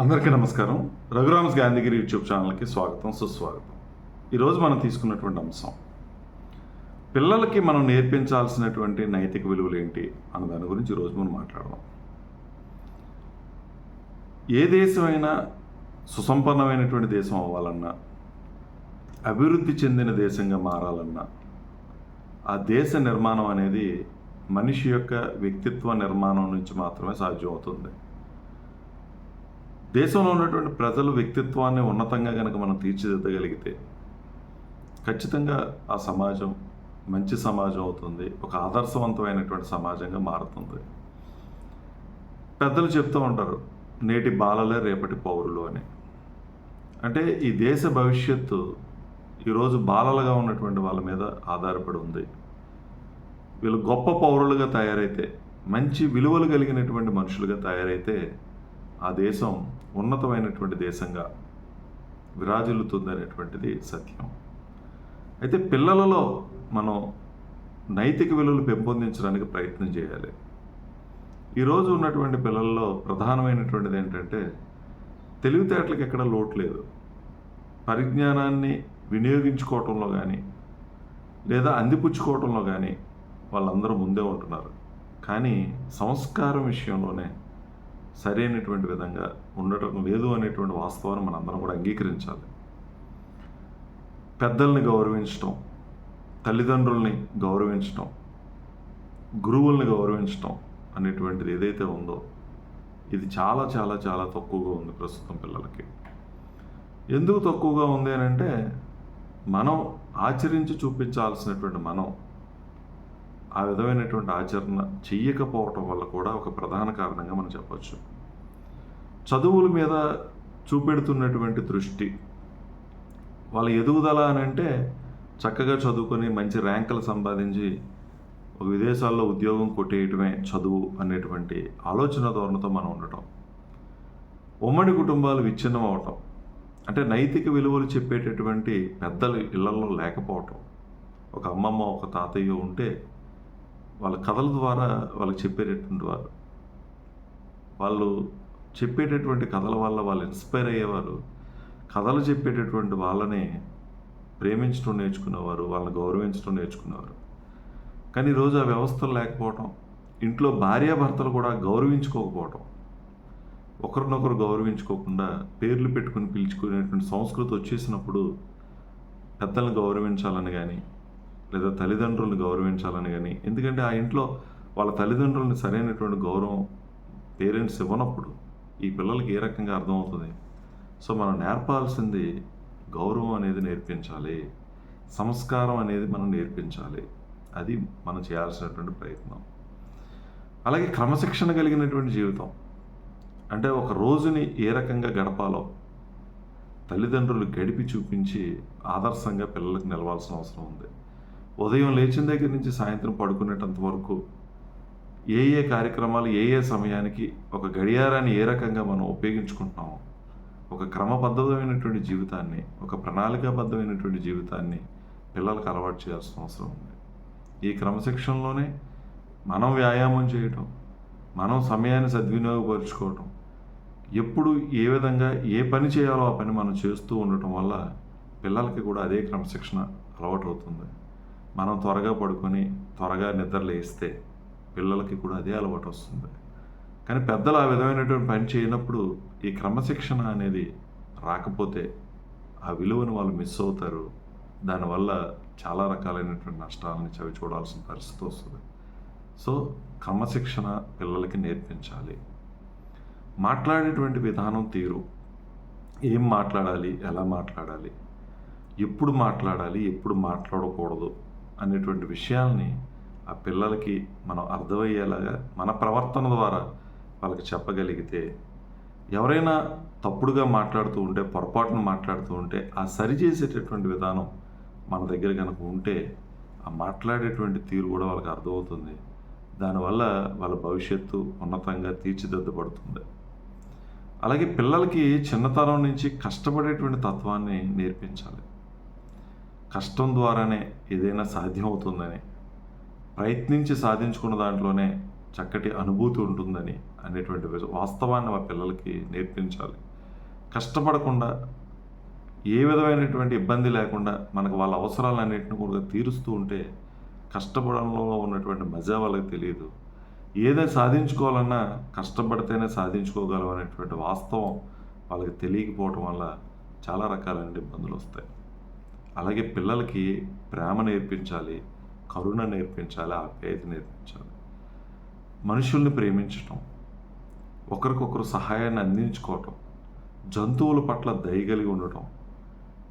అందరికీ నమస్కారం. రఘురామ్స్ గాంధీగిరి యూట్యూబ్ ఛానల్కి స్వాగతం సుస్వాగతం. ఈరోజు మనం తీసుకున్నటువంటి అంశం పిల్లలకి మనం నేర్పించాల్సినటువంటి నైతిక విలువలు ఏంటి అన్న దాని గురించి ఈరోజు మనం మాట్లాడదాం. ఏ దేశమైనా సుసంపన్నమైనటువంటి దేశం అవ్వాలన్నా అభివృద్ధి చెందిన దేశంగా మారాలన్నా ఆ దేశ నిర్మాణం అనేది మనిషి యొక్క వ్యక్తిత్వ నిర్మాణం నుంచి మాత్రమే సాధ్యం అవుతుంది దేశంలో ఉన్నటువంటి ప్రజల వ్యక్తిత్వాన్ని ఉన్నతంగా కనుక మనం తీర్చిదిద్దగలిగితే ఖచ్చితంగా ఆ సమాజం మంచి సమాజం అవుతుంది ఒక ఆదర్శవంతమైనటువంటి సమాజంగా మారుతుంది. పెద్దలు చెప్తూ ఉంటారు నేటి బాలలే రేపటి పౌరులు అని. అంటే ఈ దేశ భవిష్యత్తు ఈరోజు బాలలుగా ఉన్నటువంటి వాళ్ళ మీద ఆధారపడి ఉంది. వీళ్ళు గొప్ప పౌరులుగా తయారైతే మంచి విలువలు కలిగినటువంటి మనుషులుగా తయారైతే ఆ దేశం ఉన్నతమైనటువంటి దేశంగా విరాజిల్లుతుందనేటువంటిది సత్యం. అయితే పిల్లలలో మనం నైతిక విలువలు పెంపొందించడానికి ప్రయత్నం చేయాలి. ఈరోజు ఉన్నటువంటి పిల్లల్లో ప్రధానమైనటువంటిది ఏంటంటే తెలివితేటలకు ఎక్కడ లోటు లేదు. పరిజ్ఞానాన్ని వినియోగించుకోవటంలో కానీ లేదా అందిపుచ్చుకోవటంలో కానీ వాళ్ళందరూ ముందే ఉంటున్నారు. కానీ సంస్కారం విషయంలోనే సరైనటువంటి విధంగా ఉండటం లేదు అనేటువంటి వాస్తవాన్ని మనందరం కూడా అంగీకరించాలి. పెద్దల్ని గౌరవించటం తల్లిదండ్రుల్ని గౌరవించటం గురువుల్ని గౌరవించటం అనేటువంటిది ఏదైతే ఉందో ఇది చాలా చాలా చాలా తక్కువగా ఉంది ప్రస్తుతం పిల్లలకి. ఎందుకు తక్కువగా ఉంది అని అంటే మనం ఆచరించి చూపించాల్సినటువంటి మనం ఆ విధమైనటువంటి ఆచరణ చెయ్యకపోవటం వల్ల కూడా ఒక ప్రధాన కారణంగా మనం చెప్పచ్చు. చదువుల మీద చూపెడుతున్నటువంటి దృష్టి. వాళ్ళ ఎదుగుదల అని అంటే చక్కగా చదువుకొని మంచి ర్యాంకులు సంపాదించి ఒక విదేశాల్లో ఉద్యోగం కొట్టేయటమే చదువు అనేటువంటి ఆలోచన ధోరణితో మనం ఉండటం. ఉమ్మడి కుటుంబాలు విచ్ఛిన్నం అవటం అంటే నైతిక విలువలు చెప్పేటటువంటి పెద్దలు ఇళ్ళలో లేకపోవటం. ఒక అమ్మమ్మ ఒక తాతయ్య ఉంటే వాళ్ళ కథల ద్వారా వాళ్ళకి చెప్పేటటువంటి వారు. వాళ్ళు చెప్పేటటువంటి కథల వల్ల వాళ్ళు ఇన్స్పైర్ అయ్యేవారు. కథలు చెప్పేటటువంటి వాళ్ళని ప్రేమించడం నేర్చుకునేవారు వాళ్ళని గౌరవించడం నేర్చుకునేవారు. కానీ ఈరోజు ఆ వ్యవస్థలు లేకపోవటం ఇంట్లో భార్యాభర్తలు కూడా గౌరవించుకోకపోవటం ఒకరినొకరు గౌరవించుకోకుండా పేర్లు పెట్టుకుని పిలుచుకునేటువంటి సంస్కృతి వచ్చేసినప్పుడు పెద్దలను గౌరవించాలని కానీ లేదా తల్లిదండ్రులను గౌరవించాలని కానీ ఎందుకంటే ఆ ఇంట్లో వాళ్ళ తల్లిదండ్రులని సరైనటువంటి గౌరవం పేరెంట్స్ ఇవ్వనప్పుడు ఈ పిల్లలకి ఏ రకంగా అర్థమవుతుంది? సో మనం నేర్పాల్సింది గౌరవం అనేది నేర్పించాలి. సంస్కారం అనేది మనం నేర్పించాలి. అది మనం చేయాల్సినటువంటి ప్రయత్నం. అలాగే క్రమశిక్షణ కలిగినటువంటి జీవితం. అంటే ఒక రోజుని ఏ రకంగా గడపాలో తల్లిదండ్రులు గడిపి చూపించి ఆదర్శంగా పిల్లలకు నిలవాల్సిన అవసరం ఉంది. ఉదయం లేచిన దగ్గర నుంచి సాయంత్రం పడుకునేటంత వరకు ఏ ఏ కార్యక్రమాలు ఏ ఏ సమయానికి ఒక గడియారాన్ని ఏ రకంగా మనం ఉపయోగించుకుంటున్నామో ఒక క్రమబద్ధమైనటువంటి జీవితాన్ని ఒక ప్రణాళికాబద్ధమైనటువంటి జీవితాన్ని పిల్లలకు అలవాటు చేయాల్సిన అవసరం ఉంది. ఈ క్రమశిక్షణలోనే మనం వ్యాయామం చేయటం మనం సమయాన్ని సద్వినియోగపరుచుకోవటం ఎప్పుడు ఏ విధంగా ఏ పని చేయాలో ఆ పని మనం చేస్తూ ఉండటం వల్ల పిల్లలకి కూడా అదే క్రమశిక్షణ అలవాటు అవుతుంది. మనం త్వరగా పడుకొని త్వరగా నిద్రలేస్తే పిల్లలకి కూడా అదే అలవాటు వస్తుంది. కానీ పెద్దలు ఆ విధమైనటువంటి పని చేయనప్పుడు ఈ క్రమశిక్షణ అనేది రాకపోతే ఆ విలువను వాళ్ళు మిస్ అవుతారు. దానివల్ల చాలా రకాలైనటువంటి నష్టాలని చవి చూడాల్సిన పరిస్థితి వస్తుంది. సో క్రమశిక్షణ పిల్లలకి నేర్పించాలి. మాట్లాడేటువంటి విధానం తీరు. ఏం మాట్లాడాలి? ఎలా మాట్లాడాలి? ఎప్పుడు మాట్లాడాలి? ఎప్పుడు మాట్లాడకూడదు? అనేటువంటి విషయాల్ని ఆ పిల్లలకి మనం అర్థమయ్యేలాగా మన ప్రవర్తన ద్వారా వాళ్ళకి చెప్పగలిగితే ఎవరైనా తప్పుడుగా మాట్లాడుతూ ఉంటే పొరపాటును మాట్లాడుతూ ఉంటే ఆ సరిచేసేటటువంటి విధానం మన దగ్గర కనుక ఉంటే ఆ మాట్లాడేటువంటి తీరు కూడా వాళ్ళకి అర్థమవుతుంది. దానివల్ల వాళ్ళ భవిష్యత్తు ఉన్నతంగా తీర్చిదిద్దబడుతుంది. అలాగే పిల్లలకి చిన్నతనం నుంచి కష్టపడేటువంటి తత్వాన్ని నేర్పించాలి. కష్టం ద్వారానే ఏదైనా సాధ్యం అవుతుందని ప్రయత్నించి సాధించుకున్న దాంట్లోనే చక్కటి అనుభూతి ఉంటుందని అనేటువంటి వాస్తవాన్ని మా పిల్లలకి నేర్పించాలి. కష్టపడకుండా ఏ విధమైనటువంటి ఇబ్బంది లేకుండా మనకు వాళ్ళ అవసరాలన్నింటిని కూడా తీరుస్తూ ఉంటే కష్టపడంలో ఉన్నటువంటి మజా వాళ్ళకి తెలియదు. ఏదైనా సాధించుకోవాలన్నా కష్టపడితేనే సాధించుకోగలం అనేటువంటి వాస్తవం వాళ్ళకి తెలియకపోవటం వల్ల చాలా రకాలైన ఇబ్బందులు వస్తాయి. అలాగే పిల్లలకి ప్రేమ నేర్పించాలి కరుణ నేర్పించాలి ఆప్యాయత నేర్పించాలి? మనుషుల్ని ప్రేమించటం ఒకరికొకరు సహాయాన్ని అందించుకోవటం జంతువుల పట్ల దయగలిగి ఉండటం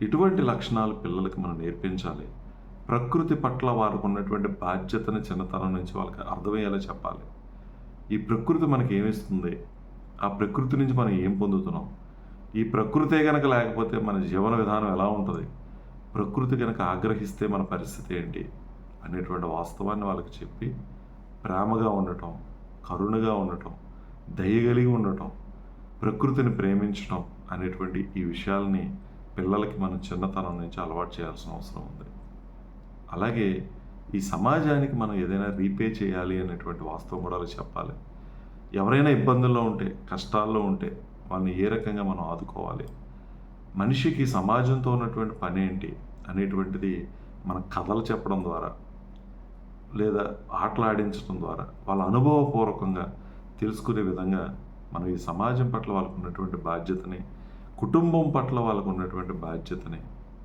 ఇటువంటి లక్షణాలు పిల్లలకి మనం నేర్పించాలి. ప్రకృతి పట్ల వారికి ఉన్నటువంటి బాధ్యతని చిన్నతనం నుంచి వాళ్ళకి అర్థమయ్యేలా చెప్పాలి. ఈ ప్రకృతి మనకి ఏమిస్తుంది ఆ ప్రకృతి నుంచి మనం ఏం పొందుతున్నాం? ఈ ప్రకృతే కనుక లేకపోతే మన జీవన విధానం ఎలా ఉంటుంది? ప్రకృతి కనుక ఆగ్రహిస్తే మన పరిస్థితి ఏంటి? అనేటువంటి వాస్తవాన్ని వాళ్ళకి చెప్పి ప్రేమగా ఉండటం కరుణగా ఉండటం దయగలిగి ఉండటం ప్రకృతిని ప్రేమించటం అనేటువంటి ఈ విషయాల్ని పిల్లలకి మనం చిన్నతనం నుంచి అలవాటు చేయాల్సిన అవసరం ఉంది. అలాగే ఈ సమాజానికి మనం ఏదైనా రీపే చేయాలి అనేటువంటి వాస్తవం కూడా చెప్పాలి. ఎవరైనా ఇబ్బందుల్లో ఉంటే కష్టాల్లో ఉంటే వాళ్ళని ఏ రకంగా మనం ఆదుకోవాలి? మనిషికి సమాజంతో ఉన్నటువంటి పని ఏంటి అనేటువంటిది మన కథలు చెప్పడం ద్వారా లేదా ఆటలాడించడం ద్వారా వాళ్ళ అనుభవపూర్వకంగా తెలుసుకునే విధంగా మనం ఈ సమాజం పట్ల వాళ్ళకు ఉన్నటువంటి బాధ్యతని కుటుంబం పట్ల వాళ్ళకు ఉన్నటువంటి బాధ్యతని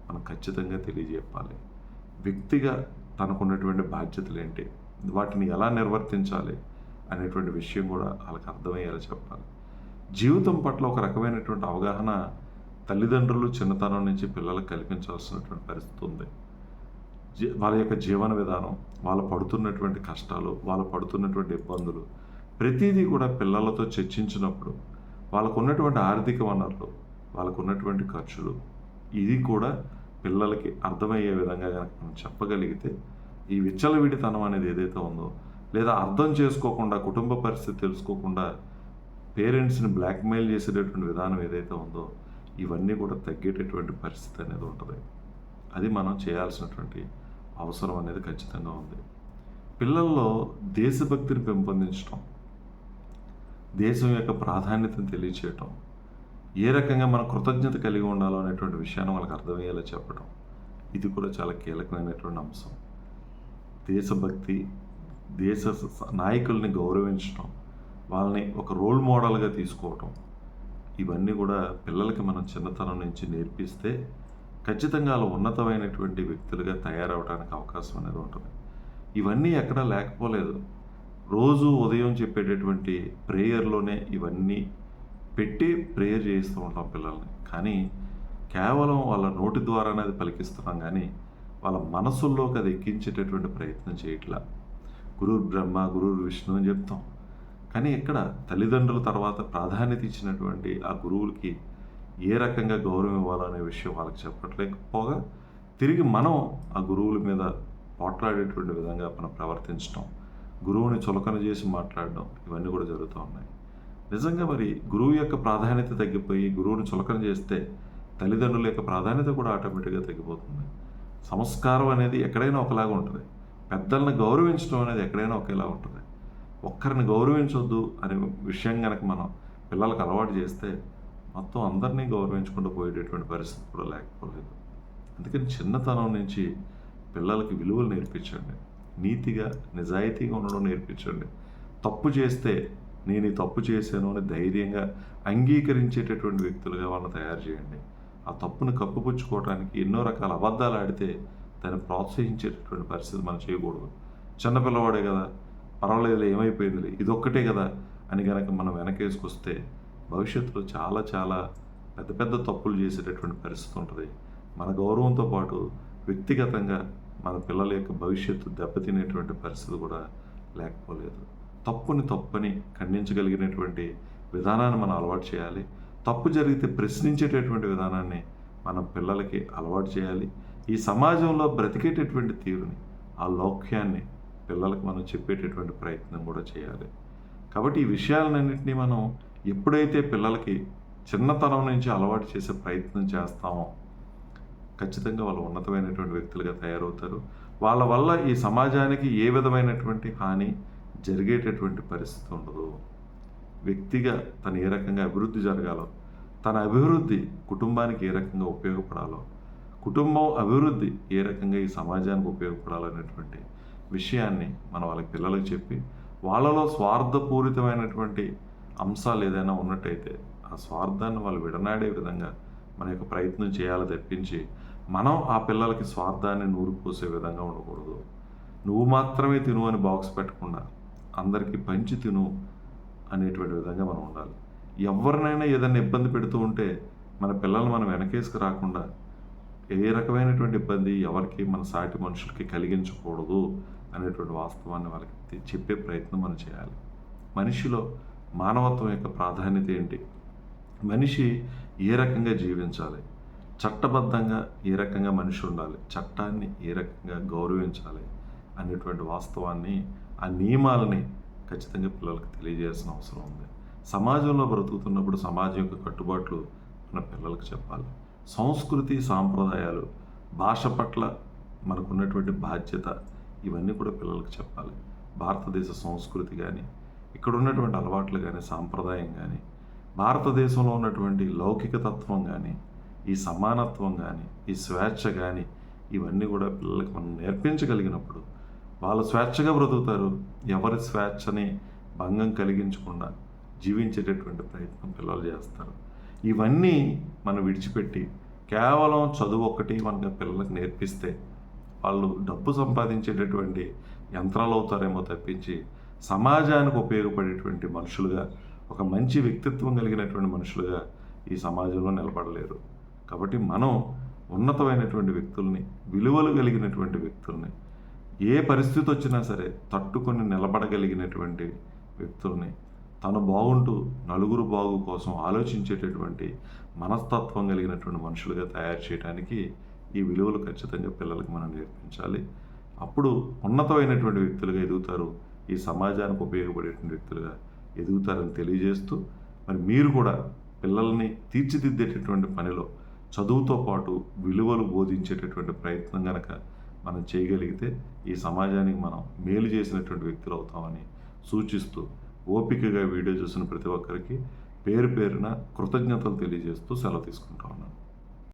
మనం ఖచ్చితంగా తెలియజెప్పాలి. వ్యక్తిగా తనకున్నటువంటి బాధ్యతలు ఏంటి వాటిని ఎలా నిర్వర్తించాలి అనేటువంటి విషయం కూడా వాళ్ళకి అర్థమయ్యేలా చెప్పాలి. జీవితం పట్ల ఒక రకమైనటువంటి అవగాహన తల్లిదండ్రులు చిన్నతనం నుంచి పిల్లలకు కల్పించాల్సినటువంటి పరిస్థితి ఉంది. వాళ్ళ యొక్క జీవన విధానం వాళ్ళు పడుతున్నటువంటి కష్టాలు వాళ్ళు పడుతున్నటువంటి ఇబ్బందులు ప్రతిదీ కూడా పిల్లలతో చర్చించినప్పుడు వాళ్ళకు ఉన్నటువంటి ఆర్థిక వనరులు వాళ్ళకు ఉన్నటువంటి ఖర్చులు ఇది కూడా పిల్లలకి అర్థమయ్యే విధంగా కనుక మనం చెప్పగలిగితే ఈ విచ్చలవిడితనం అనేది ఏదైతే ఉందో లేదా అర్థం చేసుకోకుండా కుటుంబ పరిస్థితి తెలుసుకోకుండా పేరెంట్స్ని బ్లాక్మెయిల్ చేసేటటువంటి విధానం ఏదైతే ఉందో ఇవన్నీ కూడా తగ్గేటటువంటి పరిస్థితి అనేది ఉంటుంది. అది మనం చేయాల్సినటువంటి అవసరం అనేది ఖచ్చితంగా ఉంది. పిల్లల్లో దేశభక్తిని పెంపొందించడం దేశం యొక్క ప్రాధాన్యతను తెలియచేయటం ఏ రకంగా మనం కృతజ్ఞత కలిగి ఉండాలో అనేటువంటి విషయాన్ని వాళ్ళకి అర్థమయ్యేలా చెప్పడం ఇది కూడా చాలా కీలకమైనటువంటి అంశం. దేశభక్తి దేశ నాయకుల్ని గౌరవించడం వాళ్ళని ఒక రోల్ మోడల్గా తీసుకోవటం ఇవన్నీ కూడా పిల్లలకి మనం చిన్నతనం నుంచి నేర్పిస్తే ఖచ్చితంగా వాళ్ళు ఉన్నతమైనటువంటి వ్యక్తులుగా తయారవడానికి అవకాశం అనేది ఉంటుంది. ఇవన్నీ ఎక్కడా లేకపోలేదు. రోజు ఉదయం చెప్పేటటువంటి ప్రేయర్లోనే ఇవన్నీ పెట్టి ప్రేయర్ చేస్తూ ఉంటాం పిల్లల్ని. కానీ కేవలం వాళ్ళ నోటి ద్వారానే అది పలికిస్తున్నాం కానీ వాళ్ళ మనసుల్లోకి అది ఎక్కించేటటువంటి ప్రయత్నం చేయట్లా. గురు బ్రహ్మ గురు విష్ణు అని చెప్తాం. కానీ ఇక్కడ తల్లిదండ్రుల తర్వాత ప్రాధాన్యత ఇచ్చినటువంటి ఆ గురువులకి ఏ రకంగా గౌరవం ఇవ్వాలనే విషయం వాళ్ళకి చెప్పట్లేకపోగా తిరిగి మనం ఆ గురువుల మీద పోట్లాడేటువంటి విధంగా మనం ప్రవర్తించడం గురువుని చులకన చేసి మాట్లాడడం ఇవన్నీ కూడా జరుగుతూ ఉన్నాయి. నిజంగా మరి గురువు యొక్క ప్రాధాన్యత తగ్గిపోయి గురువుని చులకన చేస్తే తల్లిదండ్రుల యొక్క ప్రాధాన్యత కూడా ఆటోమేటిక్గా తగ్గిపోతుంది. సంస్కారం అనేది ఎక్కడైనా ఒకలాగా ఉంటుంది. పెద్దలను గౌరవించడం అనేది ఎక్కడైనా ఒకేలా ఉంటుంది. ఒక్కరిని గౌరవించొద్దు అనే విషయం కనుక మనం పిల్లలకు అలవాటు చేస్తే మొత్తం అందరినీ గౌరవించుకుంటూ పోయేటటువంటి పరిస్థితి కూడా లేకపోలేదు. అందుకని చిన్నతనం నుంచి పిల్లలకి విలువలు నేర్పించండి. నీతిగా నిజాయితీగా ఉండడం నేర్పించండి. తప్పు చేస్తే నేను ఈ తప్పు చేశాను అని ధైర్యంగా అంగీకరించేటటువంటి వ్యక్తులుగా వాళ్ళని తయారు చేయండి. ఆ తప్పును కప్పుపుచ్చుకోవడానికి ఎన్నో రకాల అబద్ధాలు ఆడితే దాన్ని ప్రోత్సహించేటటువంటి పరిస్థితి మనం చేయకూడదు. చిన్నపిల్లవాడే కదా పర్వాలేదు ఏమైపోయింది ఇదొక్కటే కదా అని కనుక మనం వెనకేసుకొస్తే భవిష్యత్తులో చాలా చాలా పెద్ద పెద్ద తప్పులు చేసేటటువంటి పరిస్థితి ఉంటుంది. మన గౌరవంతో పాటు వ్యక్తిగతంగా మన పిల్లల యొక్క భవిష్యత్తు దెబ్బతినేటువంటి పరిస్థితి కూడా లేకపోలేదు. తప్పుని తప్పని ఖండించగలిగినటువంటి విధానాన్ని మనం అలవాటు చేయాలి. తప్పు జరిగితే ప్రశ్నించేటటువంటి విధానాన్ని మనం పిల్లలకి అలవాటు చేయాలి. ఈ సమాజంలో బ్రతికేటటువంటి తీరుని ఆ లౌక్యాన్ని పిల్లలకు మనం చెప్పేటటువంటి ప్రయత్నం కూడా చేయాలి. కాబట్టి ఈ విషయాలన్నింటినీ మనం ఎప్పుడైతే పిల్లలకి చిన్నతనం నుంచి అలవాటు చేసే ప్రయత్నం చేస్తామో ఖచ్చితంగా వాళ్ళు ఉన్నతమైనటువంటి వ్యక్తులుగా తయారవుతారు. వాళ్ళ వల్ల ఈ సమాజానికి ఏ విధమైనటువంటి హాని జరిగేటటువంటి పరిస్థితి ఉండదు. వ్యక్తిగా తను ఏ రకంగా అభివృద్ధి జరగాలో తన అభివృద్ధి కుటుంబానికి ఏ రకంగా ఉపయోగపడాలో కుటుంబం అభివృద్ధి ఏ రకంగా ఈ సమాజానికి ఉపయోగపడాలనేటువంటి విషయాన్ని మనం వాళ్ళకి పిల్లలకు చెప్పి వాళ్ళలో స్వార్థపూరితమైనటువంటి అంశాలు ఏదైనా ఉన్నట్టయితే ఆ స్వార్థాన్ని వాళ్ళు విడనాడే విధంగా మన యొక్క ప్రయత్నం చేయాలి తప్పించి మనం ఆ పిల్లలకి స్వార్థాన్ని నూరిపోసే విధంగా ఉండకూడదు. నువ్వు మాత్రమే తిను అని బాక్స్ పెట్టకుండా అందరికీ పంచి తిను అనేటువంటి విధంగా మనం ఉండాలి. ఎవరినైనా ఏదైనా ఇబ్బంది పెడుతూ ఉంటే మన పిల్లల్ని మనం వెనకేసుకు రాకుండా ఏ రకమైనటువంటి ఇబ్బంది ఎవరికి మన సాటి మనుషులకి కలిగించకూడదు అనేటువంటి వాస్తవాన్ని వాళ్ళకి చెప్పే ప్రయత్నం మనం చేయాలి. మనిషిలో మానవత్వం యొక్క ప్రాధాన్యత ఏంటి? మనిషి ఏ రకంగా జీవించాలి? చట్టబద్ధంగా ఏ రకంగా మనిషి ఉండాలి? చట్టాన్ని ఏ రకంగా గౌరవించాలి? అనేటువంటి వాస్తవాన్ని ఆ నియమాలని ఖచ్చితంగా పిల్లలకు తెలియజేయాల్సిన అవసరం ఉంది. సమాజంలో బ్రతుకుతున్నప్పుడు సమాజం యొక్క కట్టుబాట్లు మన పిల్లలకు చెప్పాలి. సంస్కృతి సాంప్రదాయాలు భాష పట్ల మనకున్నటువంటి బాధ్యత ఇవన్నీ కూడా పిల్లలకు చెప్పాలి. భారతదేశ సంస్కృతి కానీ ఇక్కడ ఉన్నటువంటి అలవాట్లు కానీ సాంప్రదాయం కానీ భారతదేశంలో ఉన్నటువంటి లౌకిక తత్వం కానీ ఈ సమానత్వం కానీ ఈ స్వేచ్ఛ కానీ ఇవన్నీ కూడా పిల్లలకు మనం నేర్పించగలిగినప్పుడు వాళ్ళు స్వేచ్ఛగా బ్రతుకుతారు. ఎవరి స్వేచ్ఛని భంగం కలిగించకుండా జీవించేటటువంటి ప్రయత్నం పిల్లలు చేస్తారు. ఇవన్నీ మనం విడిచిపెట్టి కేవలం చదువు ఒక్కటి మనకు పిల్లలకు నేర్పిస్తే వాళ్ళు డబ్బు సంపాదించేటటువంటి యంత్రాలు అవుతారేమో తప్పించి సమాజానికి ఉపయోగపడేటువంటి మనుషులుగా ఒక మంచి వ్యక్తిత్వం కలిగినటువంటి మనుషులుగా ఈ సమాజంలో నిలబడలేరు. కాబట్టి మనం ఉన్నతమైనటువంటి వ్యక్తుల్ని విలువలు కలిగినటువంటి వ్యక్తుల్ని ఏ పరిస్థితి వచ్చినా సరే తట్టుకొని నిలబడగలిగినటువంటి వ్యక్తుల్ని తను బాగుంటూ నలుగురు బాగు కోసం ఆలోచించేటటువంటి మనస్తత్వం కలిగినటువంటి మనుషులుగా తయారు చేయడానికి ఈ విలువలు ఖచ్చితంగా పిల్లలకు మనం నేర్పించాలి. అప్పుడు ఉన్నతమైనటువంటి వ్యక్తులుగా ఎదుగుతారు ఈ సమాజానికి ఉపయోగపడేటువంటి వ్యక్తులుగా ఎదుగుతారని తెలియజేస్తూ మరి మీరు కూడా పిల్లల్ని తీర్చిదిద్దేటటువంటి పనిలో చదువుతో పాటు విలువలు బోధించేటటువంటి ప్రయత్నం గనక మనం చేయగలిగితే ఈ సమాజానికి మనం మేలు చేసినటువంటి వ్యక్తులు అవుతామని సూచిస్తూ ఓపికగా వీడియో చూసిన ప్రతి ఒక్కరికి పేరు పేరున కృతజ్ఞతలు తెలియజేస్తూ సెలవు తీసుకుంటా ఉన్నాను.